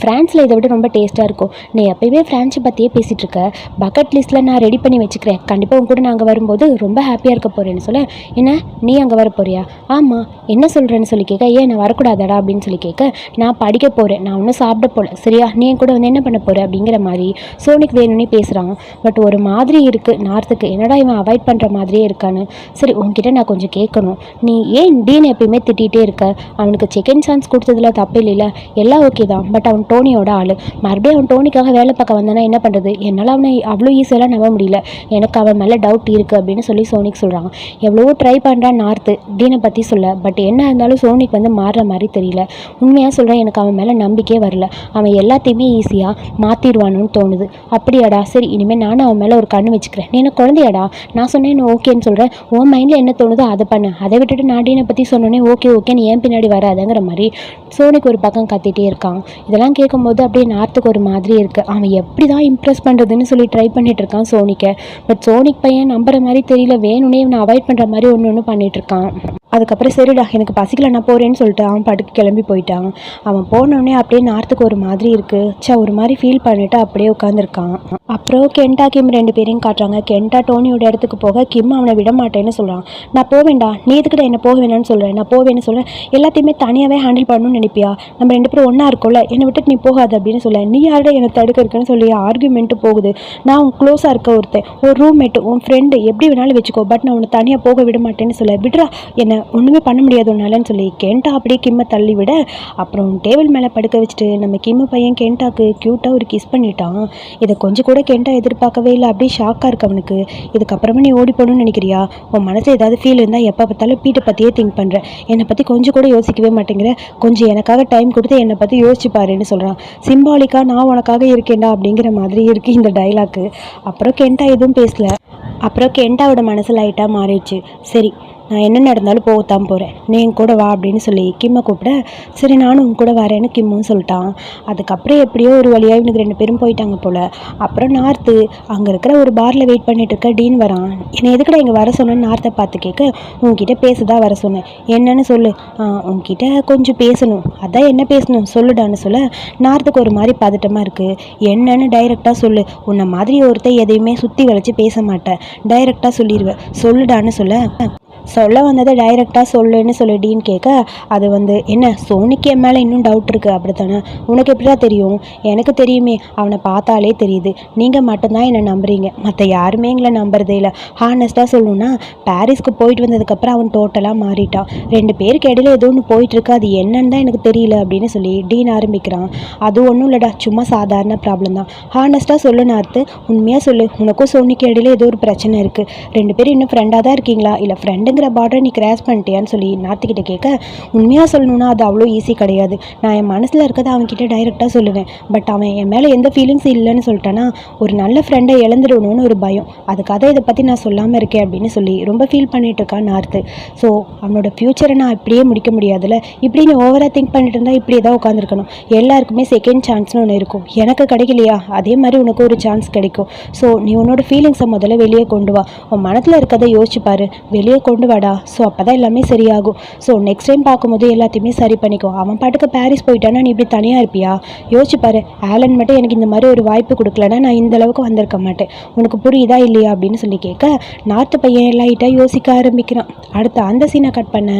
ஃப்ரான்ஸில் இதை விட ரொம்ப டேஸ்ட்டாக இருக்கும். நீ எப்பயுமே ஃப்ரான்ஸை பற்றியே பேசிகிட்டு இருக்க. பக்கெட் லிஸ்ட்டில் நான் ரெடி பண்ணி வச்சுக்கிறேன். கண்டிப்பாக உங்க கூட நான் வரும்போது ரொம்ப ஹாப்பியாக இருக்க போகிறேன்னு சொல்ல. என்ன? நீ அங்கே வர போறியா? ஆமாம் என்ன சொல்கிறேன்னு சொல்லி கேட்க ஏன் நான் வரக்கூடாதடா அப்படின்னு சொல்லி கேட்க நான் படிக்க போகிறேன் நான் ஒன்றும் சாப்பிட போகல சரியா? நீ என் கூட வந்து என்ன பண்ண போகிற அப்படிங்கிற மாதிரி சோனிக்கு வேணும்னே பேசுகிறான் பட் ஒரு மாதிரி இருக்குது நார்த்துக்கு. என்னடா இவன் அவாய்ட் பண்ணுற மாதிரியே இருக்கான்னு. சரி உன்கிட்ட நான் கொஞ்சம் கேட்கணும் நீ ஏன் டீன் எப்பயுமே திட்டிகிட்டே இருக்க? அவனுக்கு செகண்ட் சான்ஸ் கொடுத்ததுல தப்பு இல்லைல்ல. எல்லாம் ஓகே தான். பட் அவன் டோனியோட ஆள். மறுபடியும் அவன் டோனிக்காக வேலை பார்க்க வந்தானா என்ன பண்ணுறது என்னால் அவனை அவ்வளோ ஈஸியெல்லாம் நம்ப முடியல. எனக்கு அவன் மேலே டவுட் இருக்குது அப்படின்னு சொல்லி சோனிக் சொல்கிறான் எவ்வளவோ ட்ரை பண்ணுறான் நார்த்து டீனை பற்றி சொல்ல. பட் என்ன இருந்தாலும் சோனிக் வந்து மாறுற மாதிரி தெரியல. உண்மையாக சொல்கிறேன் எனக்கு அவன் மேலே நம்பிக்கையே வரல. அவன் எல்லாத்தையுமே ஈஸியாக மாற்றிடுவானுன்னு தோணுது. அப்படியாடா? சரி இனிமேல் நானும் அவன் மேலே ஒரு கண்ணு வச்சுக்கிறேன். நீ என்ன குழந்தையாடா? நான் சொன்னேன் ஓகேன்னு சொல்கிறேன் உன் மைண்டில் என்ன தோணுதோ அதை பண்ணு. அதை விட்டுட்டு நான் டீனை பற்றி சொன்னோன்னே ஓகே ஓகேன்னு ஏன் பின்னாடி வராதுங்கிற மாதிரி சோனிக்கு ஒரு பக்கம் கத்திட்டே இருக்கான். இதெல்லாம் கேட்கும்போது அப்படியே நார்த்துக்கு ஒரு மாதிரி இருக்குது அவன் எப்படி தான் இம்ப்ரெஸ் பண்ணுறதுன்னு சொல்லி ட்ரை பண்ணிட்டு இருக்கான் சோனிக்கை. பட் சோனிக் பையன் நம்புற மாதிரி தெரியல. வேணும்னே இவனை அவாய்ட் பண்ணுற மாதிரி ஒன்று ஒன்று பண்ணிட்டு இருக்கான். அதுக்கப்புறம் சரிடா எனக்கு பசிக்கல நான் போகிறேன்னு சொல்லிட்டு அவன் படுக்க கிளம்பி போயிட்டான். அவன் போனோடனே அப்படியே நார்த்துக்கு ஒரு மாதிரி இருக்குது ச்சே ஒரு மாதிரி ஃபீல் பண்ணிட்டு அப்படியே உட்காந்துருக்கான் அப்புறம் கெண்டா கிம் ரெண்டு பேரையும் காட்டுறாங்க. கெண்டா டோனியோட இடத்துக்கு போக கிம் அவனை விட மாட்டேன்னு சொல்கிறான் நான் போவேண்டா நீ எதுக்கிட்ட என்ன போக வேணாம்னு சொல்கிறேன் நான் போவேன்னு சொல்கிறேன் எல்லாத்தையுமே தனியாகவே ஹேண்டில் பண்ணணும்னு நினைப்பியா? நம்ம ரெண்டு பேரும் ஒன்றா இருக்கோம்ல. என்னை விட்டுட்டு நீ போகாது அப்படின்னு சொல்ல. நீ யாரோட என்னை தடுக்கிறதுக்குன்னு சொல்லி ஆர்குமெண்ட்டு போகுது. நான் உன் க்ளோஸாக இருக்க ஒருத்தன். ஒரு ரூம்மேட்டு உன் ஃப்ரெண்டு எப்படி வேணாலும் வச்சுக்கோ. பட் நான் உன்னை தனியாக போக விட மாட்டேன்னு சொல்ல. விடுறா என்னை ஒன்றுமே பண்ண முடியாது உன்னாலன்னு சொல்லி. கெண்டா அப்படியே கிம்மை தள்ளி விட. அப்புறம் டேபிள் மேலே படுக்க வச்சுட்டு நம்ம கிம்மு பையன் கெண்டாக்கு க்யூட்டாக ஒரு கிஸ் பண்ணிட்டான். இதை கொஞ்சம் கூட கேண்டா எதிர்பார்க்கவே இல்லை. அப்படியே ஷாக்காக இருக்கு அவனுக்கு. இதுக்கப்புறமா நீ ஓடி போகணும்னு நினைக்கிறியா? உன் மனசில் ஏதாவது ஃபீல் இருந்தால் எப்போ பார்த்தாலும் பீட்டை பற்றியே திங்க் பண்ணுற என்னை பற்றி கொஞ்சம் கூட யோசிக்கவே மாட்டேங்கிற. கொஞ்சம் எனக்காக டைம் கொடுத்து என்னை பற்றி யோசிச்சு பாருன்னு சொல்கிறான் சிம்பாலிக்காக நான் உனக்காக இருக்கேன்டா அப்படிங்கிற மாதிரி இருக்குது இந்த டைலாக்கு அப்புறம் கெண்டா எதுவும் பேசல. அப்புறம் கெண்டாவோட மனசு லைட்டாக மாறிடுச்சு. சரி நான் என்ன நடந்தாலும் போகத்தான் போகிறேன் நீ என் கூட வா அப்படின்னு சொல்லி கிம்மை கூப்பிட சரி நானும் உன் கூட வரேன்னு கிம்மும் சொல்லிட்டான். அதுக்கப்புறம் எப்படியோ ஒரு வழியாக இவனுக்கு ரெண்டு பேரும் போயிட்டாங்க போல். அப்புறம் நார்த்து அங்கே இருக்கிற ஒரு பாரில் வெயிட் பண்ணிட்டு இருக்க டீன் வரான். என்னை எதுக்கடா இங்கே வர சொன்னேன்னு நார்த்தை பார்த்து கேட்க உன்கிட்ட பேசதான் வர சொன்னேன். என்னன்னு சொல்லு. "ஆ, உன்கிட்ட கொஞ்சம் பேசணும். அதான் என்ன பேசணும்? சொல்லுடான்னு சொல்ல நார்த்துக்கு ஒரு மாதிரி பதட்டமாக இருக்குது என்னன்னு டைரெக்டாக சொல்லு. உன்னை மாதிரி ஒருத்தன் எதையுமே சுற்றி வளைச்சி பேச மாட்டேன். டைரெக்டாக சொல்லிடுவேன் சொல்லுடான்னு சொல்ல சொல்ல வந்ததை டைரெக்டாக சொல்லுன்னு சொல்லி டீன் கேட்க அது வந்து என்ன சோனிக்கு என் மேலே இன்னும் டவுட் இருக்குது அப்படித்தானே? உனக்கு எப்படிடா தெரியும்? எனக்கு தெரியுமே அவனை பார்த்தாலே தெரியுது. நீங்கள் மட்டும்தான் என்னை நம்புறீங்க. மற்ற யாருமே எங்களை நம்புறதே இல்லை. ஹானஸ்ட்டாக சொல்லணும்னா பாரிஸ்க்கு போயிட்டு வந்ததுக்கப்புறம் அவன் டோட்டலாக மாறிட்டான். ரெண்டு பேருக்கு இடையில ஏதோ ஒன்று போயிட்டுருக்கு அது என்னன்னு தான் எனக்கு தெரியல அப்படின்னு சொல்லி டீன் ஆரம்பிக்கிறான். அது ஒன்றும் இல்லைடா. சும்மா சாதாரண ப்ராப்ளம் தான். ஹானஸ்ட்டாக சொல்லு நார்த்து உண்மையாக சொல்லு. உனக்கும் சோனிக்கு இடையில ஏதோ ஒரு பிரச்சனை இருக்குது ரெண்டு பேரும் இன்னும் ஃப்ரெண்டாக தான் இருக்கீங்களா? இல்லை ஃப்ரெண்டு ஃப்ரெண்டுங்கிற பார்டர் நீ கிராஸ் பண்ணிட்டியான்னு சொல்லி நார்த்துக்கிட்ட கேட்க உண்மையாக சொல்லணும்னா அது அவ்வளோ ஈஸி கிடையாது. நான் என் மனசில் இருக்கிறத அவன்கிட்ட டைரெக்டாக சொல்லுவேன். பட் அவன் என் மேலே எந்த ஃபீலிங்ஸ் இல்லைன்னு சொல்லிட்டேன்னா ஒரு நல்ல ஃப்ரெண்டை இழந்துடணும்னு ஒரு பயம். அதுக்காக இதை பற்றி நான் சொல்லாமல் இருக்கேன் அப்படின்னு சொல்லி ரொம்ப ஃபீல் பண்ணிட்டு இருக்கான் நார்த்து ஸோ அவனோட ஃப்யூச்சரை நான் இப்படியே முடிக்க முடியாதுல்ல. இப்படி நீ ஓவராக திங்க் பண்ணிட்டு இருந்தால் இப்படியே தான் உட்காந்துருக்கணும் எல்லாருக்குமே செகண்ட் சான்ஸ்னு ஒன்று இருக்கும். எனக்கு கிடைக்கலையா? அதே மாதிரி உனக்கு ஒரு சான்ஸ் கிடைக்கும். ஸோ நீ உன்னோட ஃபீலிங்ஸை முதல்ல வெளியே கொண்டு வா. உன் மனசில் இருக்கிறத யோசிச்சு பாரு. வெளியே கொண்டு வாடா ஸோ அப்போ தான் எல்லாமே சரியாகும். ஸோ நெக்ஸ்ட் டைம் பார்க்கும்போது எல்லாத்தையுமே சரி பண்ணிக்கோ. அவன் பாட்டுக்கு பாரிஸ் போயிட்டானா நீ இப்படி தனியாக இருப்பியா? யோசிச்சு பாரு. ஆலன் மட்டும் எனக்கு இந்த மாதிரி ஒரு வாய்ப்பு கொடுக்கலன்னா நான் இந்த அளவுக்கு வந்திருக்க மாட்டேன். உனக்கு புரியுதா இல்லையா அப்படின்னு சொல்லி கேட்க நார்த்து பையன் லைட்டாக யோசிக்க ஆரம்பிக்கிறான். அடுத்து அந்த சீனை கட் பண்ண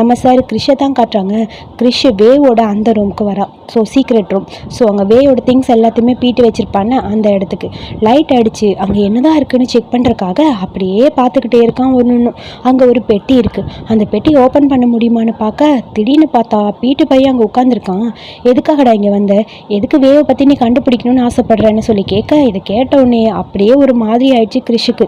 நம்ம சார் கிறிஷை தான் காட்டுறாங்க. கிறிஷ் வேவோட அந்த ரூமுக்கு வரா. ஸோ சீக்ரெட் ரூம் ஸோ அங்கே வேவோட திங்ஸ் எல்லாத்தையுமே பீட்டு வச்சிருப்பான அந்த இடத்துக்கு. லைட் அடிச்சு அங்கே என்னதான் இருக்குன்னு செக் பண்ணுறக்காக அப்படியே பார்த்துக்கிட்டே இருக்கான் ஒன்று ஒன்று அங்கே ஒரு பெட்டி இருக்குது அந்த பெட்டி ஓப்பன் பண்ண முடியுமான்னு பார்க்க திடீர்னு பார்த்தா பீட்டு பையன் அங்கே உட்காந்துருக்கான் எதுக்காகடா இங்கே வந்த? எதுக்கு வேவை பற்றி நீ கண்டுபிடிக்கணும்னு ஆசைப்படுறேன்னு சொல்லி கேட்க இதை கேட்ட உடனே அப்படியே ஒரு மாதிரி ஆயிடுச்சு கிறிஷுக்கு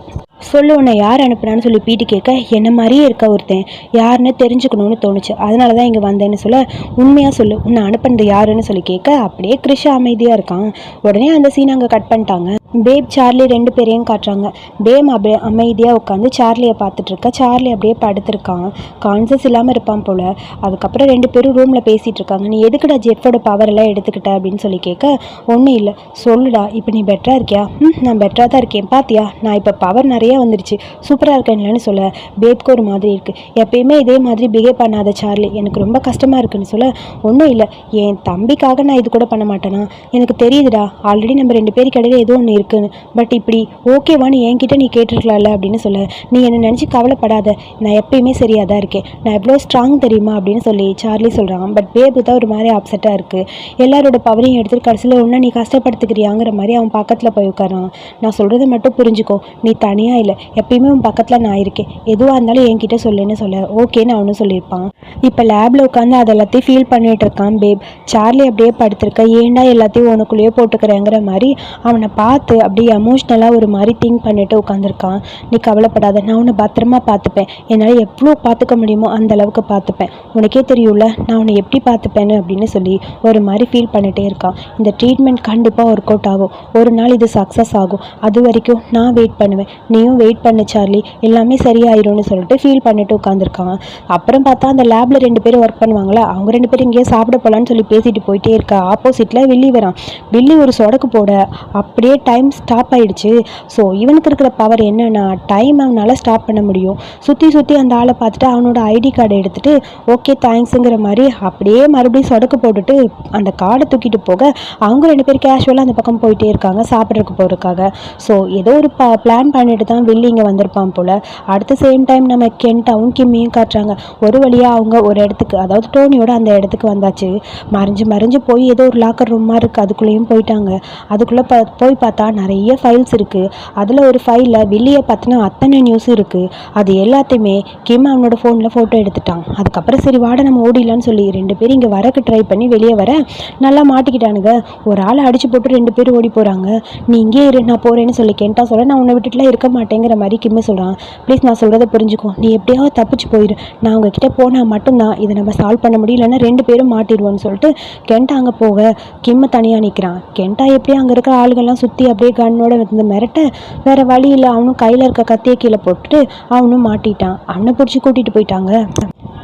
சொல்லு உன்னை யார் அனுப்புனான்னு சொல்லி பீட்டு கேட்க என்ன மாதிரியே இருக்க ஒருத்தன். யாருன்னு தெரிஞ்சுக்கணும்னு தோணுச்சு. அதனால தான் இங்கே வந்தேன்னு சொல்ல உண்மையாக சொல்லு. உன்னை அனுப்புனது யாருன்னு சொல்லி கேட்க அப்படியே கிறிஷ் அமைதியாக இருக்கான். உடனே அந்த சீன் அங்கே கட் பண்ணிட்டாங்க. பேப் சார்லி ரெண்டு பேரையும் காட்டுறாங்க. பேம் அப்படியே அமைதியாக உட்காந்து சார்லியை பார்த்துட்ருக்கா சார்லி அப்படியே படுத்திருக்கான். கான்சியஸ் இல்லாமல் இருப்பான் போல். அதுக்கப்புறம் ரெண்டு பேரும் ரூமில் பேசிகிட்டு இருக்காங்க. நீ எதுக்குடா ஜெஃபோட பவர் எல்லாம் எடுத்துக்கிட்ட அப்படின்னு சொல்லி கேட்க ஒன்றும் இல்லை. சொல்லுடா. இப்போ நீ பெட்டராக இருக்கியா? ம் நான் பெட்டராக தான் இருக்கேன். பாத்தியா? நான் இப்போ பவர் நிறையா வந்துருச்சு. சூப்பராக இருக்கேன்லன்னு சொல்ல. பேப்க்கு ஒரு மாதிரி இருக்குது எப்பயுமே இதே மாதிரி பிஹேவ் பண்ணாத சார்லி. எனக்கு ரொம்ப கஷ்டமாக இருக்குன்னு சொல்ல. ஒன்றும் இல்லை. என் தம்பிக்காக நான் இது கூட பண்ண மாட்டேனா? எனக்கு தெரியுதுடா. ஆல்ரெடி நம்ம ரெண்டு பேருக்கு இடையில ஏதோ ஒன்று இருக்குன்னு. பட் இப்படி ஓகேவான்னு என்கிட்ட நீ கேட்டிருக்கலாம்ல அப்படின்னு சொல்ல. நீ என்னை நினச்சி கவலைப்படாத. நான் எப்பயுமே சரியாக தான் இருக்கேன். நான் எவ்வளோ ஸ்ட்ராங் தெரியுமா அப்படின்னு சொல்லி சார்லி சொல்கிறான் பட் பேபு தான் ஒரு மாதிரி அப்செட்டாக இருக்குது எல்லாரோட பவரையும் எடுத்துட்டு கடைசியில் ஒன்றா நீ கஷ்டப்படுத்துக்கிறியாங்கிற மாதிரி அவன் பக்கத்தில் போய் உட்காரான் நான் சொல்கிறத மட்டும் புரிஞ்சுக்கோ. நீ தனியாக இல்லை. எப்பயுமே உன் பக்கத்தில் நான் இருக்கேன். எதுவாக இருந்தாலும் என்கிட்ட சொல்லுன்னு சொல்ல. ஓகேன்னு அவனும் சொல்லியிருப்பான். இப்போ லேபில் உட்காந்து அதை எல்லாத்தையும் ஃபீல் பண்ணிட்டு இருக்கான் பேப் சார்லி அப்படியே படுத்திருக்க. ஏன்டா எல்லாத்தையும் உனக்குள்ளேயே போட்டுக்கிறேங்கிற மாதிரி அவனை பார்த்து அப்படியே எமோஷ்னலாக ஒரு மாதிரி திங்க் பண்ணிட்டு உட்காந்துருக்கான் நீ கவலைப்படாத நான் உன்னை பத்திரமா பார்த்துப்பேன். என்னால் எவ்வளோ பார்த்துக்க முடியுமோ அந்த அளவுக்கு பார்த்துப்பேன். உனக்கே தெரியும்ல நான் உன்னை எப்படி பார்த்துப்பேன்னு அப்படின்னு சொல்லி ஒரு மாதிரி ஃபீல் பண்ணிகிட்டே இருக்கான். இந்த ட்ரீட்மெண்ட் கண்டிப்பாக ஒர்க் அவுட் ஆகும். ஒரு நாள் இது சக்ஸஸ் ஆகும். அது வரைக்கும் நான் வெயிட் பண்ணுவேன். நீயும் வெயிட் பண்ணு சார்லி. எல்லாமே சரியாயிரும்னு சொல்லிட்டு ஃபீல் பண்ணிட்டு உட்காந்துருக்கான் அப்புறம் பார்த்தா அந்த லேபில் ரெண்டு பேரும் ஒர்க் பண்ணுவாங்களா அவங்க ரெண்டு பேரும் இங்கேயே சாப்பிட போகலான்னு சொல்லி பேசிட்டு போயிட்டே இருக்கா. ஆப்போசிட்டில் வில்லி வரான். வில்லி ஒரு சொடக்கு போட அப்படியே டைம் ஸ்டாப் ஆயிடுச்சு. ஸோ இவனுக்கு இருக்கிற பவர் என்னென்னா டைம் அவனால் ஸ்டாப் பண்ண முடியும். சுற்றி சுற்றி அந்த ஆளை பார்த்துட்டு அவனோட ஐடி கார்டை எடுத்துட்டு ஓகே தேங்க்ஸுங்கிற மாதிரி அப்படியே மறுபடியும் சொடக்கு போட்டுட்டு அந்த கார்டை தூக்கிட்டு போக அவங்க ரெண்டு பேரும் கேஷுவலாக அந்த பக்கம் போயிட்டே இருக்காங்க சாப்பிட்றதுக்கு போகிறதுக்காக ஸோ ஏதோ ஒரு ப பிளான் பண்ணிட்டு தான் வில்லி இங்கே வந்திருப்பான் போல். அடுத்த சேம் டைம் நம்ம கென்ட்டாவும் கிம்மியும் காட்டுறாங்க. ஒரு வழியாக அவங்க ஒரு இடத்துக்கு அதாவது டோனியோட அந்த இடத்துக்கு வந்தாச்சு. மறைஞ்சு மறைஞ்சு போய் ஏதோ ஒரு லாக்கர் ரூமாக இருக்குது அதுக்குள்ளேயும் போயிட்டாங்க. அதுக்குள்ளே ப போய் பார்த்தா நிறைய ஃபைல்ஸ் இருக்குது அதில் ஒரு ஃபைலில் வில்லியை பற்றின அத்தனை நியூஸ் இருக்குது அது எல்லாத்தையுமே கிம் அவனோட ஃபோனில் ஃபோட்டோ எடுத்துட்டான். அதுக்கப்புறம் சரி வாட நம்ம ஓடிடலான்னு சொல்லி ரெண்டு பேரும் இங்கே வரக்கு ட்ரை பண்ணி வெளியே வர நல்லா மாட்டிக்கிட்டானுங்க. ஒரு ஆளை அடிச்சு போட்டு ரெண்டு பேரும் ஓடி போகிறாங்க நீ இங்கே இரு நான் போகிறேன்னு சொல்லி கேட்டா சொல்ல நான் உன்னை விட்டுட்டுலாம் இருக்க மாட்டேங்கிற மாதிரி கிம்மு சொல்கிறான் ப்ளீஸ் நான் சொல்கிறத புரிஞ்சுக்கோ. நீ எப்படியாவது தப்பிச்சு போயிரு. நான் உங்ககிட்ட போனால் மட்டும்தான் இதை நம்ம சால்வ் பண்ண முடியும். ரெண்டு பேரும் மாட்டிடுவோன்னு சொல்லிட்டு கென்ட்டா அங்கே போக கிம்மு தனியாக நிற்கிறான் கெண்டா எப்படி அங்கே இருக்கிற ஆளுகள்லாம் சுற்றி அப்படியே கண்ணோட வந்து மிரட்ட வேற வழி இல்லை. அவனும் கையில் இருக்க கத்தியை கீழே போட்டுட்டு அவனும் மாட்டிட்டான். அவனை பிடிச்சி கூட்டிகிட்டு போயிட்டாங்க.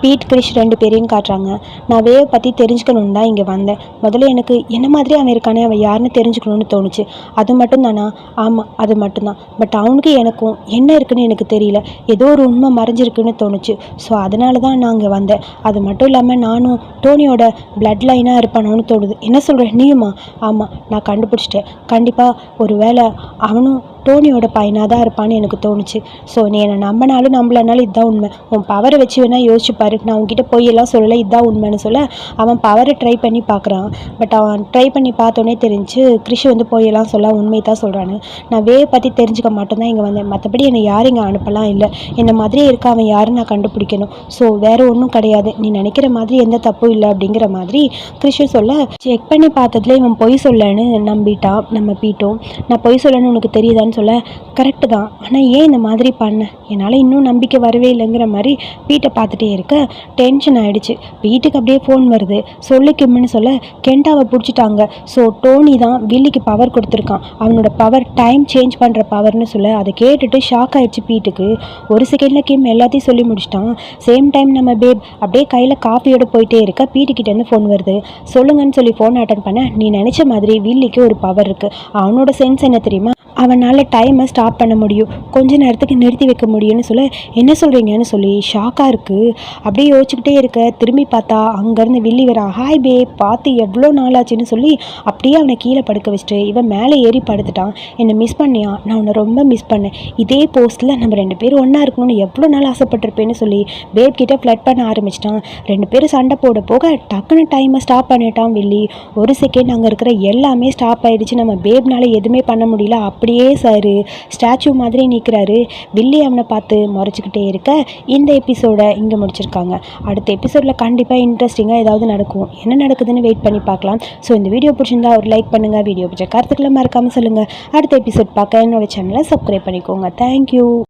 பீட் கிரிஷ் ரெண்டு பேரையும் காட்டுறாங்க. நான் வேவை பற்றி தெரிஞ்சுக்கணுன்னு தான் இங்கே வந்தேன். முதல்ல எனக்கு என்ன மாதிரி அவன் இருக்கானே அவன் யாருன்னு தெரிஞ்சுக்கணும்னு தோணுச்சு. அது மட்டும் தானா? ஆமாம் அது மட்டும்தான் பட் அவனுக்கு எனக்கும் என்ன இருக்குன்னு எனக்கு தெரியல. ஏதோ ஒரு உண்மை மறைஞ்சிருக்குன்னு தோணுச்சு. ஸோ அதனால தான் நான் இங்கே வந்தேன். அது மட்டும் இல்லாமல் நானும் டோனியோட பிளட் லைனாக இருப்பானோன்னு தோணுது. என்ன சொல்கிறேன் நீயுமா? ஆமாம் நான் கண்டுபிடிச்சிட்டேன். கண்டிப்பாக ஒரு வேளை அவனும் டோனியோட பையனாக தான் இருப்பான்னு எனக்கு தோணுச்சு. ஸோ நீ என்னை நம்பினாலும் நம்பலனாலும் இதுதான் உண்மை. உன் பவரை வச்சு வேணால் யோசிச்சுப்பாரு நான் உன்கிட்ட பொய்யெல்லாம் சொல்லலை இதுதான் உண்மைன்னு சொல்ல அவன் பவரை ட்ரை பண்ணி பார்க்குறான். பட் அவன் ட்ரை பண்ணி பார்த்தோன்னே தெரிஞ்சு கிருஷி வந்து பொய்யெல்லாம் சொல்ல உண்மை தான் சொல்கிறான்னு நான் வே பற்றி தெரிஞ்சுக்க மட்டும்தான் இங்கே வந்தேன். மற்றபடி என்னை யாரும் இங்கே அனுப்பலாம் இல்லை. என்னை மாதிரியே இருக்க அவன் யாருன்னு நான் கண்டுபிடிக்கணும். ஸோ வேறு ஒன்றும் கிடையாது. நீ நினைக்கிற மாதிரி எந்த தப்பும் இல்லை அப்படிங்கிற மாதிரி கிருஷி சொல்ல செக் பண்ணி பார்த்ததுல இவன் பொய் சொல்லன்னு நம்பிட்டான். நம்ம பீட்டோம். நான் பொய் சொல்லணும்னு உனக்கு தெரியுதான்னு சொல்ல கரெக்டு தான். ஆனால் ஏன் இந்த மாதிரி பண்ண? என்னால் இன்னும் நம்பிக்கை வரவே இல்லைங்கிற மாதிரி வீட்டை பார்த்துட்டே இருக்க டென்ஷன் ஆயிடுச்சு. வீட்டுக்கு அப்படியே ஃபோன் வருது. சொல்லு கிம்முன்னு சொல்ல கெண்டாவை பிடிச்சிட்டாங்க. ஸோ டோனி தான் வில்லிக்கு பவர் கொடுத்துருக்கான். அவனோட பவர் டைம் சேஞ்ச் பண்ணுற பவர்னு சொல்ல அதை கேட்டுட்டு ஷாக் ஆயிடுச்சு பீட்டுக்கு ஒரு செகண்டில் கிம் எல்லாத்தையும் சொல்லி முடிச்சிட்டான். சேம் டைம் நம்ம பேப் அப்படியே கையில் காஃபியோடு போயிட்டே இருக்க பீட்டுக்கிட்டேருந்து ஃபோன் வருது. சொல்லுங்கன்னு சொல்லி ஃபோன் அட்டன் பண்ண நீ நினச்ச மாதிரி வில்லிக்கு ஒரு பவர் இருக்குது அவனோட சென்ஸ் என்ன தெரியுமா? அவனால் டைமை ஸ்டாப் பண்ண முடியும். கொஞ்ச நேரத்துக்கு நிறுத்தி வைக்க முடியும்னு சொல்ல என்ன சொல்கிறீங்கன்னு சொல்லி ஷாக்காக இருக்குது அப்படியே யோசிச்சுக்கிட்டே இருக்க. திரும்பி பார்த்தா அங்கேருந்து வில்லி வரான் ஹாய் பே பார்த்து எவ்வளோ நாள் ஆச்சுன்னு சொல்லி அப்படியே அவனை கீழே படுக்க வச்சுட்டு இவன் மேலே ஏறி படுத்துட்டான். என்னை மிஸ் பண்ணியா? நான் உன்னை ரொம்ப மிஸ் பண்ணேன். இதே போஸ்ட்டில் நம்ம ரெண்டு பேரும் ஒன்றா இருக்கணும்னு எவ்வளோ நாள் ஆசைப்பட்டிருப்பேன்னு சொல்லி பேப் கிட்டே ஃப்ளட் பண்ண ஆரம்பிச்சிட்டான். ரெண்டு பேரும் சண்டை போட போக டக்குன்னு டைமை ஸ்டாப் பண்ணிட்டான் வில்லி. ஒரு செகண்ட் அங்கே இருக்கிற எல்லாமே ஸ்டாப் ஆயிடுச்சு. நம்ம பேப்னால எதுவுமே பண்ண முடியல. அப்படியே சார் ஸ்டாச்சு மாதிரி நிற்கிறாரு. வில்லி அவனை பார்த்து முறைச்சிக்கிட்டே இருக்க இந்த எபிசோடை இங்கே முடிச்சிருக்காங்க. அடுத்த எபிசோடில் கண்டிப்பாக இன்ட்ரெஸ்டிங்காக ஏதாவது நடக்கும். என்ன நடக்குதுன்னு வெயிட் பண்ணி பார்க்கலாம். ஸோ இந்த வீடியோ பிடிச்சிருந்தா ஒரு லைக் பண்ணுங்கள் வீடியோ பிடிச்ச கருத்துக்களை மறக்காமல் சொல்லுங்கள் அடுத்த எபிசோட் பார்க்க என்னோட சேனலை சப்ஸ்கிரைப் பண்ணிக்கோங்க. தேங்க்யூ